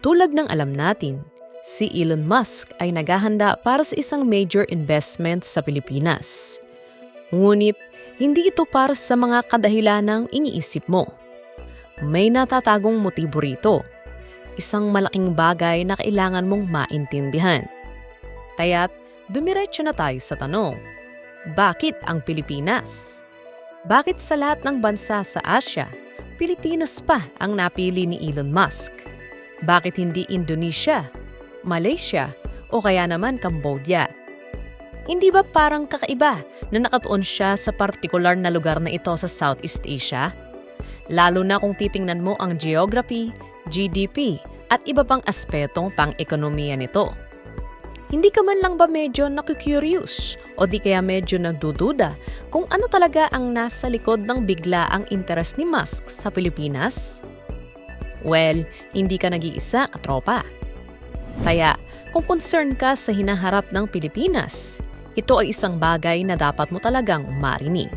Tulad ng alam natin, si Elon Musk ay naghahanda para sa isang major investment sa Pilipinas. Ngunit, hindi ito para sa mga kadahilanang iniisip mo. May natatagong motibo rito. Isang malaking bagay na kailangan mong maintindihan. Kaya't dumiretso na tayo sa tanong. Bakit ang Pilipinas? Bakit sa lahat ng bansa sa Asia, Pilipinas pa ang napili ni Elon Musk? Bakit hindi Indonesia, Malaysia, o kaya naman Cambodia? Hindi ba parang kakaiba na nakatuon siya sa partikular na lugar na ito sa Southeast Asia? Lalo na kung titingnan mo ang geography, GDP, at iba pang aspetong pang-ekonomiya nito. Hindi ka man lang ba medyo nakikurious o di kaya medyo nagdududa kung ano talaga ang nasa likod ng bigla ang interes ni Musk sa Pilipinas? Well, hindi ka nag-iisa, katropa. Kaya, kung concern ka sa hinaharap ng Pilipinas, ito ay isang bagay na dapat mo talagang marinig.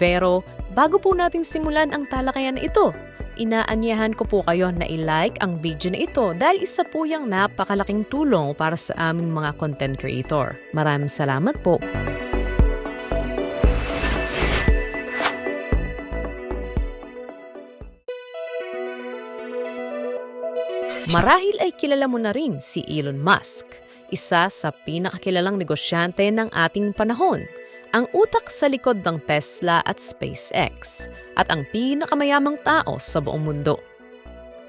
Pero, bago po natin simulan ang talakayan na ito, inaanyahan ko po kayo na i-like ang video na ito dahil isa po yung napakalaking tulong para sa aming mga content creator. Maraming salamat po. Marahil ay kilala mo na rin si Elon Musk, isa sa pinakakilalang negosyante ng ating panahon, ang utak sa likod ng Tesla at SpaceX, at ang pinakamayamang tao sa buong mundo.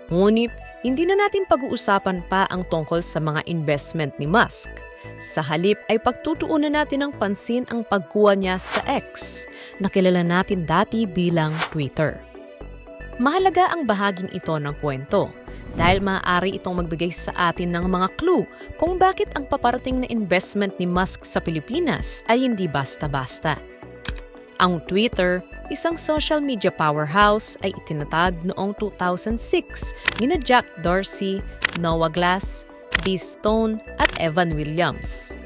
Ngunit, hindi na natin pag-uusapan pa ang tungkol sa mga investment ni Musk. Sa halip ay pagtutuunan natin ng pansin ang pagkuha niya sa X, na kilala natin dati bilang Twitter. Mahalaga ang bahaging ito ng kwento dahil maaari itong magbigay sa atin ng mga clue kung bakit ang paparating na investment ni Musk sa Pilipinas ay hindi basta-basta. Ang Twitter, isang social media powerhouse, ay itinatag noong 2006 ni Jack Dorsey, Noah Glass, B. Stone at Evan Williams.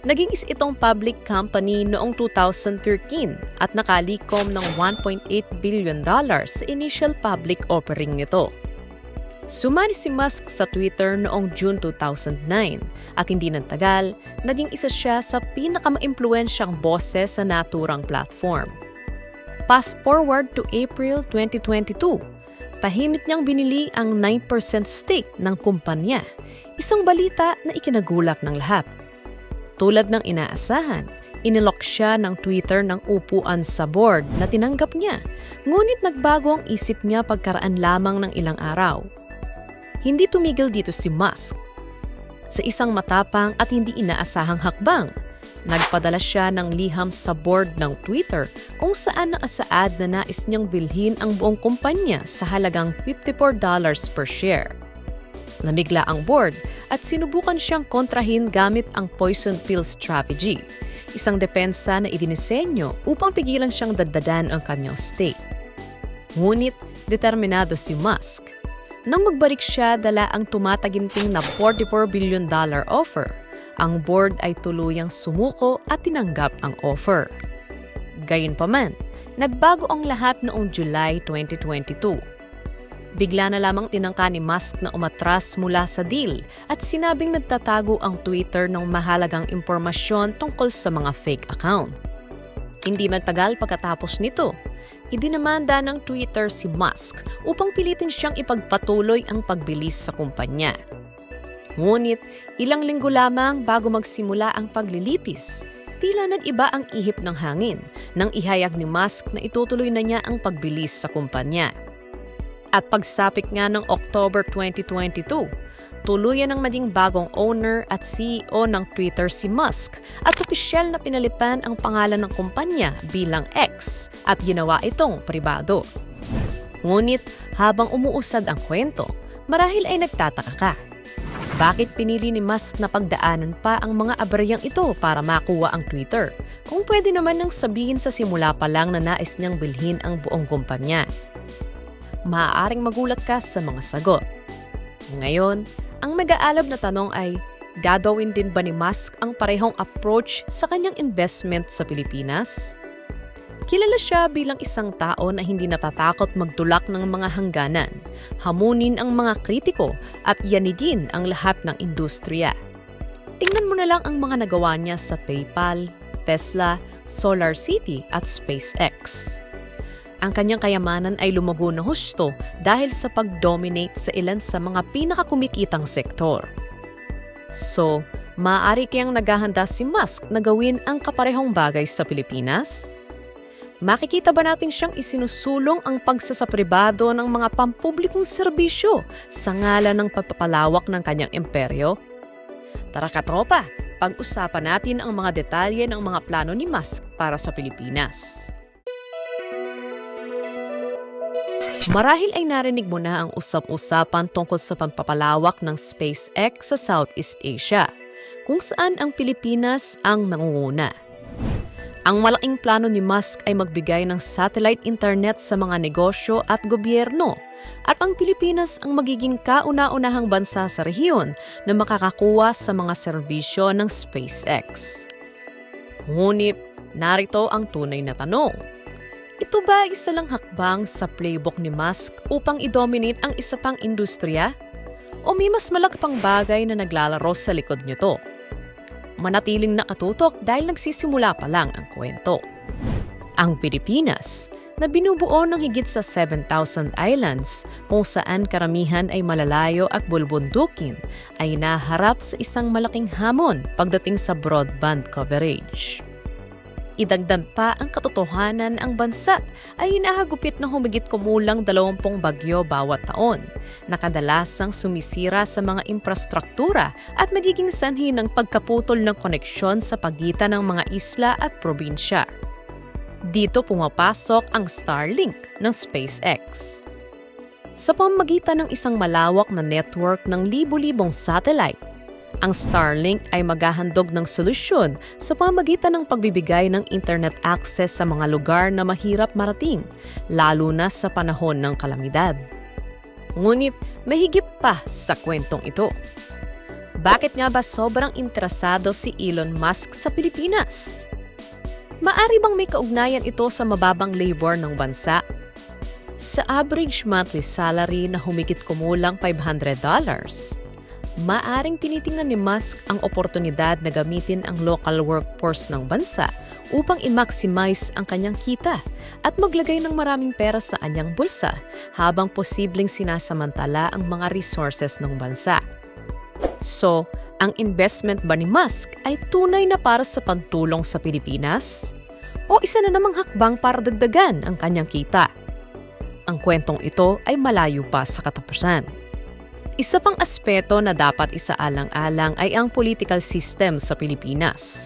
Naging is itong public company noong 2013 at nakalikom ng 1.8 billion dollars sa initial public offering nito. Sumali si Musk sa Twitter noong June 2009 at hindi nang tagal, naging isa siya sa pinakamaimpluensyang boses sa naturang platform. Fast forward to April 2022, pahimit niyang binili ang 9% stake ng kumpanya, isang balita na ikinagulak ng lahat. Tulad ng inaasahan, inilok siya ng Twitter ng upuan sa board na tinanggap niya, ngunit nagbago ang isip niya pagkaraan lamang ng ilang araw. Hindi tumigil dito si Musk. Sa isang matapang at hindi inaasahang hakbang, nagpadala siya ng liham sa board ng Twitter kung saan naasaad na nais niyang bilhin ang buong kumpanya sa halagang $54 per share. Namigla ang board at sinubukan siyang kontrahin gamit ang poison pill strategy, isang depensa na idinisenyo upang pigilan siyang daddadan ang kanyang stake. Ngunit determinado si Musk. Nang magbalik siya dala ang tumataginting na 44 billion dollar offer, ang board ay tuluyang sumuko at tinanggap ang offer. Gayunpaman, nagbago ang lahat noong July 2022 Bigla na lamang tinangka ni Musk na umatras mula sa deal at sinabing nagtatago ang Twitter ng mahalagang impormasyon tungkol sa mga fake account. Hindi matagal pagkatapos nito, idinamanda ng Twitter si Musk upang pilitin siyang ipagpatuloy ang pagbilis sa kumpanya. Ngunit ilang linggo lamang bago magsimula ang paglilipis, tila nag-iba ang ihip ng hangin nang ihayag ni Musk na itutuloy na niya ang pagbilis sa kumpanya. At pagsapit nga ng October 2022, tuluyan ng maging bagong owner at CEO ng Twitter si Musk at opisyal na pinalipan ang pangalan ng kumpanya bilang X at ginawa itong pribado. Ngunit habang umuusad ang kwento, marahil ay nagtataka ka. Bakit pinili ni Musk na pagdaanan pa ang mga abrayang ito para makuha ang Twitter? Kung pwede naman nang sabihin sa simula pa lang na nais niyang bilhin ang buong kumpanya maaaring magulat ka sa mga sagot. Ngayon, ang mag-aalab na tanong ay, gagawin din ba ni Musk ang parehong approach sa kanyang investment sa Pilipinas? Kilala siya bilang isang tao na hindi natatakot magtulak ng mga hangganan, hamunin ang mga kritiko at yanigin ang lahat ng industriya. Tingnan mo na lang ang mga nagawa niya sa PayPal, Tesla, Solar City at SpaceX. Ang kanyang kayamanan ay lumago na husto dahil sa pag-dominate sa ilan sa mga pinakakumikitang sektor. So, maaari kayang naghahanda si Musk na gawin ang kaparehong bagay sa Pilipinas? Makikita ba natin siyang isinusulong ang pagsasapribado ng mga pampublikong serbisyo sa ngalan ng pagpapalawak ng kanyang imperyo? Tara katropa, pag-usapan natin ang mga detalye ng mga plano ni Musk para sa Pilipinas. Marahil ay narinig mo na ang usap-usapan tungkol sa pagpapalawak ng SpaceX sa Southeast Asia, kung saan ang Pilipinas ang nangunguna. Ang malaking plano ni Musk ay magbigay ng satellite internet sa mga negosyo at gobyerno at ang Pilipinas ang magiging kauna-unahang bansa sa rehiyon na makakakuha sa mga serbisyo ng SpaceX. Ngunit narito ang tunay na tanong. Ito ba isa lang hakbang sa playbook ni Musk upang i-dominate ang isa pang industriya? O may mas malaki pang bagay na naglalaro sa likod nito? manatiling nakatutok dahil nagsisimula pa lang ang kwento. Ang Pilipinas, na binubuo ng higit sa 7,000 islands kung saan karamihan ay malalayo at bulbundukin, ay naharap sa isang malaking hamon pagdating sa broadband coverage. Idagdag pa ang katotohanan ang bansa ay hinahagupit na humigit kumulang 20 bagyo bawat taon, na kadalasang sumisira sa mga infrastruktura at magiging sanhi ng pagkaputol ng koneksyon sa pagitan ng mga isla at probinsya. Dito pumapasok ang Starlink ng SpaceX. Sa pamagitan ng isang malawak na network ng libu-libong satellite, ang Starlink ay maghahandog ng solusyon sa pamagitan ng pagbibigay ng internet access sa mga lugar na mahirap marating, lalo na sa panahon ng kalamidad. Ngunit mahigip pa sa kwentong ito. Bakit nga ba sobrang interesado si Elon Musk sa Pilipinas? Maari bang may kaugnayan ito sa mababang labor ng bansa? Sa average monthly salary na humigit kumulang $500, maaring tinitingnan ni Musk ang oportunidad na gamitin ang local workforce ng bansa upang i-maximize ang kanyang kita at maglagay ng maraming pera sa kanyang bulsa habang posibleng sinasamantala ang mga resources ng bansa. So, ang investment ba ni Musk ay tunay na para sa pagtulong sa Pilipinas? O isa na namang hakbang para dagdagan ang kanyang kita? Ang kwentong ito ay malayo pa sa katapusan. Isa pang aspeto na dapat isaalang-alang ay ang political system sa Pilipinas.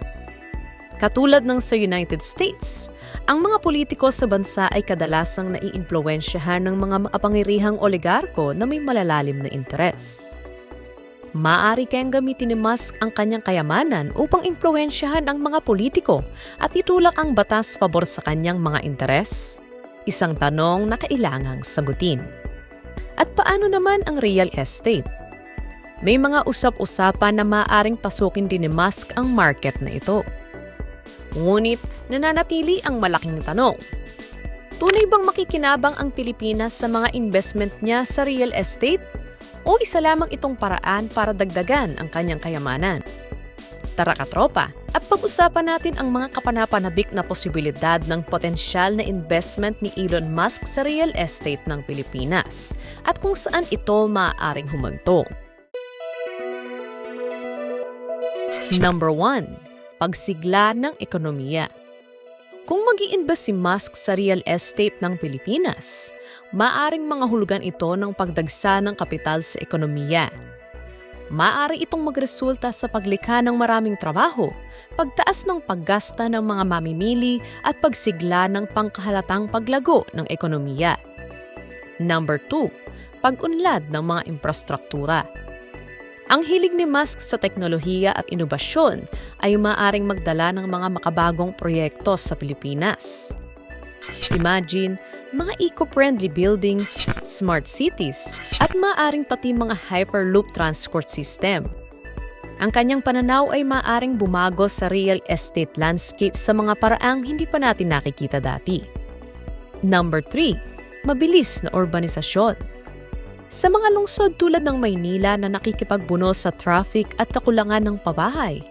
Katulad ng sa United States, ang mga politiko sa bansa ay kadalasang naiimpluwensyahan ng mga makapangyarihang oligarko na may malalalim na interes. Maaari kayang gamitin ni Musk ang kanyang kayamanan upang impluwensyahan ang mga politiko at itulak ang batas pabor sa kanyang mga interes? Isang tanong na kailangang sagutin. At paano naman ang real estate? May mga usap-usapan na maaaring pasukin din ni Musk ang market na ito. Ngunit nananatili ang malaking tanong. Tunay bang makikinabang ang Pilipinas sa mga investment niya sa real estate? O isa lamang itong paraan para dagdagan ang kanyang kayamanan? Tara katropa, at pag-usapan natin ang mga kapanapanabik na posibilidad ng potensyal na investment ni Elon Musk sa real estate ng Pilipinas at kung saan ito maaaring humantong. Number 1. Pagsigla ng ekonomiya. Kung mag invest si Musk sa real estate ng Pilipinas, maaring mga hulugan ito ng pagdagsa ng kapital sa ekonomiya maaari itong magresulta sa paglikha ng maraming trabaho, pagtaas ng paggasta ng mga mamimili at pagsigla ng pangkahalatang paglago ng ekonomiya. Number 2, pag-unlad ng mga infrastruktura. Ang hilig ni Musk sa teknolohiya at inobasyon ay maaaring magdala ng mga makabagong proyekto sa Pilipinas. Imagine, mga eco-friendly buildings, smart cities, at maaring pati mga hyperloop transport system. Ang kanyang pananaw ay maaring bumago sa real estate landscape sa mga paraang hindi pa natin nakikita dati. Number 3. Mabilis na urbanisasyon. Sa mga lungsod tulad ng Maynila na nakikipagbuno sa traffic at kakulangan ng pabahay,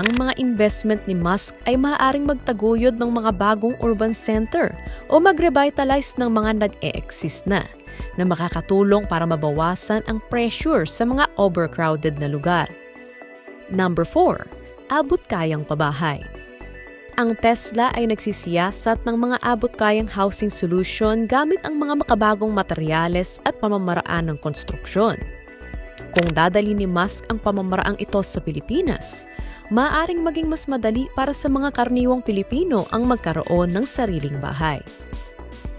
ang mga investment ni Musk ay maaaring magtaguyod ng mga bagong urban center o mag-revitalize ng mga nag-e-exist na na makakatulong para mabawasan ang pressure sa mga overcrowded na lugar. Number 4. Abot kayang pabahay. Ang Tesla ay nagsisiyasat ng mga abot kayang housing solution gamit ang mga makabagong materyales at pamamaraan ng konstruksyon. Kung dadali ni Musk ang pamamaraang ito sa Pilipinas, maaring maging mas madali para sa mga karniwang Pilipino ang magkaroon ng sariling bahay.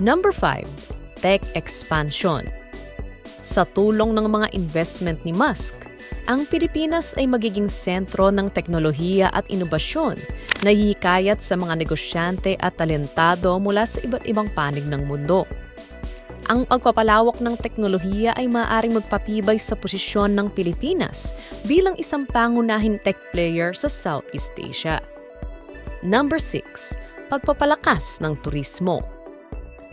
Number 5. Tech Expansion Sa tulong ng mga investment ni Musk, ang Pilipinas ay magiging sentro ng teknolohiya at inobasyon na hihikayat sa mga negosyante at talentado mula sa iba't ibang panig ng mundo. Ang pagpapalawak ng teknolohiya ay maaaring magpatibay sa posisyon ng Pilipinas bilang isang pangunahing tech player sa Southeast Asia. Number 6. Pagpapalakas ng turismo.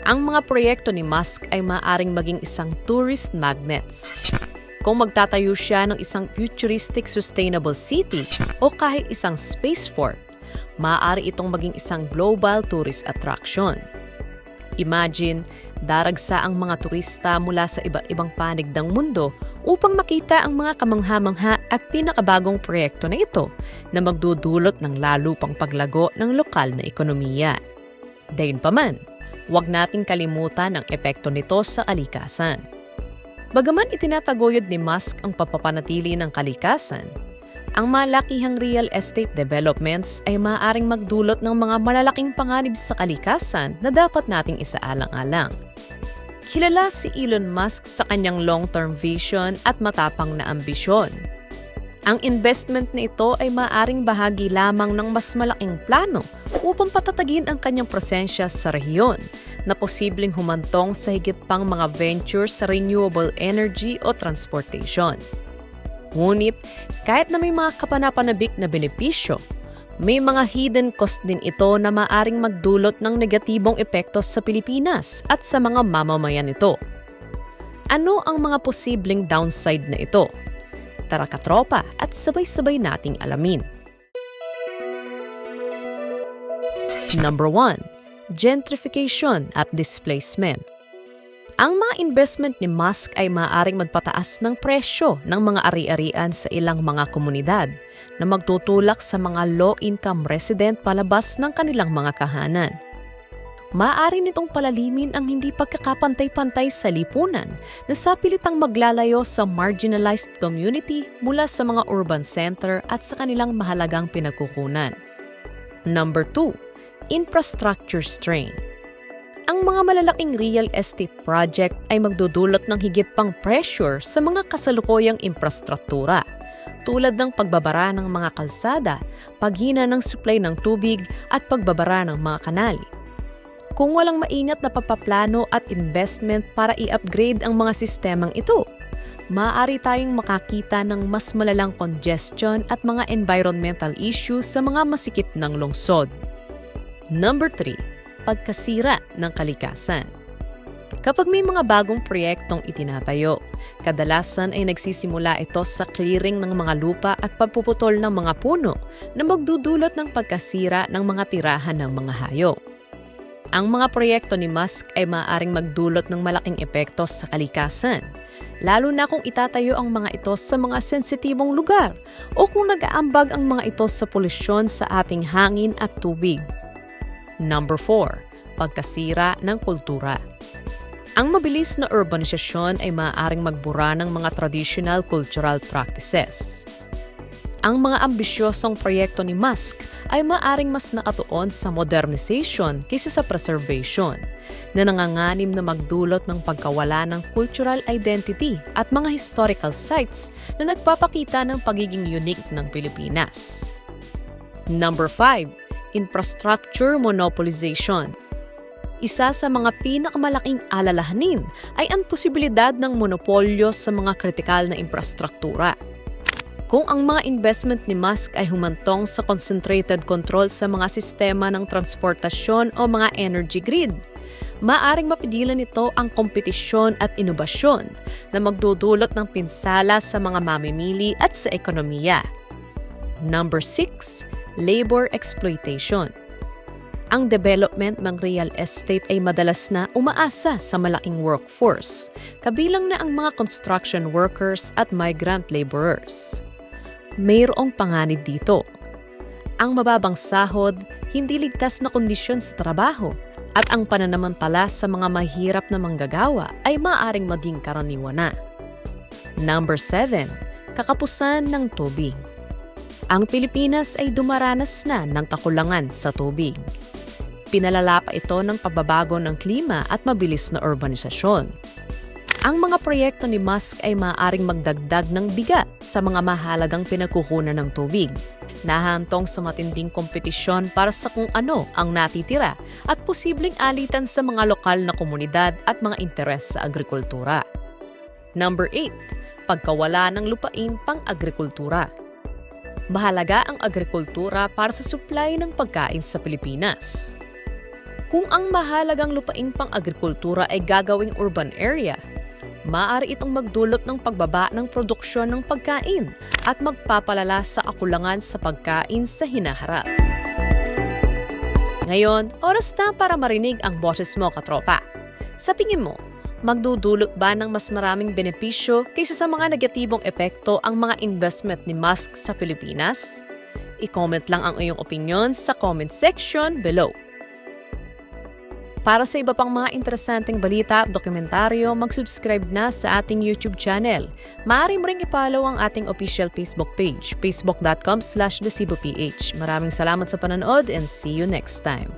Ang mga proyekto ni Musk ay maaaring maging isang tourist magnets. Kung magtatayo siya ng isang futuristic sustainable city o kahit isang spaceport, maaari itong maging isang global tourist attraction. Imagine, daragsa ang mga turista mula sa iba't ibang panig ng mundo upang makita ang mga kamangha-mangha at pinakabagong proyekto na ito na magdudulot ng lalo pang paglago ng lokal na ekonomiya. Dayunpaman, huwag nating kalimutan ang epekto nito sa kalikasan. Bagaman itinataguyod ni Musk ang papapanatili ng kalikasan, ang malakihang real estate developments ay maaaring magdulot ng mga malalaking panganib sa kalikasan na dapat nating isaalang-alang. Kilala si Elon Musk sa kanyang long-term vision at matapang na ambisyon. Ang investment na ito ay maaaring bahagi lamang ng mas malaking plano upang patatagin ang kanyang presensya sa rehiyon na posibleng humantong sa higit pang mga ventures sa renewable energy o transportation. Ngunit, kahit na may mga kapanapanabik na benepisyo, may mga hidden cost din ito na maaring magdulot ng negatibong epekto sa Pilipinas at sa mga mamamayan nito. Ano ang mga posibleng downside na ito? Tara katropa at sabay-sabay nating alamin. Number 1 gentrification at displacement. Ang mga investment ni Musk ay maaaring magpataas ng presyo ng mga ari-arian sa ilang mga komunidad na magtutulak sa mga low-income resident palabas ng kanilang mga kahanan. Maaari nitong palalimin ang hindi pagkakapantay-pantay sa lipunan na sa pilitang maglalayo sa marginalized community mula sa mga urban center at sa kanilang mahalagang pinagkukunan. Number 2 infrastructure strain. Ang mga malalaking real estate project ay magdudulot ng higit pang pressure sa mga kasalukuyang infrastruktura tulad ng pagbabara ng mga kalsada, paghina ng supply ng tubig at pagbabara ng mga kanal. Kung walang maingat na papaplano at investment para i-upgrade ang mga sistemang ito, maaari tayong makakita ng mas malalang congestion at mga environmental issues sa mga masikip ng lungsod. Number 3, pagkasira ng kalikasan. Kapag may mga bagong proyektong itinatayo, kadalasan ay nagsisimula ito sa clearing ng mga lupa at pagpuputol ng mga puno na magdudulot ng pagkasira ng mga tirahan ng mga hayop. Ang mga proyekto ni Musk ay maaaring magdulot ng malaking epekto sa kalikasan, lalo na kung itatayo ang mga ito sa mga sensitibong lugar o kung nag-aambag ang mga ito sa polusyon sa ating hangin at tubig. Number 4. Pagkasira ng kultura. Ang mabilis na urbanisasyon ay maaaring magbura ng mga traditional cultural practices. Ang mga ambisyosong proyekto ni Musk ay maaring mas nakatuon sa modernization kaysa sa preservation, na nanganganim na magdulot ng pagkawala ng cultural identity at mga historical sites na nagpapakita ng pagiging unique ng Pilipinas. Number 5 infrastructure monopolization. Isa sa mga pinakamalaking alalahanin ay ang posibilidad ng monopolyo sa mga kritikal na infrastruktura. Kung ang mga investment ni Musk ay humantong sa concentrated control sa mga sistema ng transportasyon o mga energy grid, maaring mapigilan nito ang kompetisyon at inobasyon na magdudulot ng pinsala sa mga mamimili at sa ekonomiya. Number 6. Labor exploitation. Ang development ng real estate ay madalas na umaasa sa malaking workforce, kabilang na ang mga construction workers at migrant laborers. Mayroong panganib dito. Ang mababang sahod, hindi ligtas na kondisyon sa trabaho, at ang pananamantala sa mga mahirap na manggagawa ay maaring maging karaniwan na. Number 7. Kakapusan ng tubig. Ang Pilipinas ay dumaranas na ng kakulangan sa tubig. Pinalala pa ito ng pagbabago ng klima at mabilis na urbanisasyon. Ang mga proyekto ni Musk ay maaaring magdagdag ng bigat sa mga mahalagang pinagkukunan ng tubig. Nahantong sa matinding kompetisyon para sa kung ano ang natitira at posibleng alitan sa mga lokal na komunidad at mga interes sa agrikultura. Number 8. Pagkawala ng lupain pang-agrikultura. Mahalaga ang agrikultura para sa supply ng pagkain sa Pilipinas. Kung ang mahalagang lupain pang-agrikultura ay gagawing urban area, maaari itong magdulot ng pagbaba ng produksyon ng pagkain at magpapalala sa akulangan sa pagkain sa hinaharap. Ngayon, oras na para marinig ang boses mo, katropa. Sa tingin mo, magdudulot ba ng mas maraming benepisyo kaysa sa mga negatibong epekto ang mga investment ni Musk sa Pilipinas? I-comment lang ang iyong opinion sa comment section below. Para sa iba pang mga interesanteng balita at dokumentaryo, mag-subscribe na sa ating YouTube channel. Maaari mo ring ipollow ang ating official Facebook page, facebook.com slash Maraming salamat sa panonood and see you next time.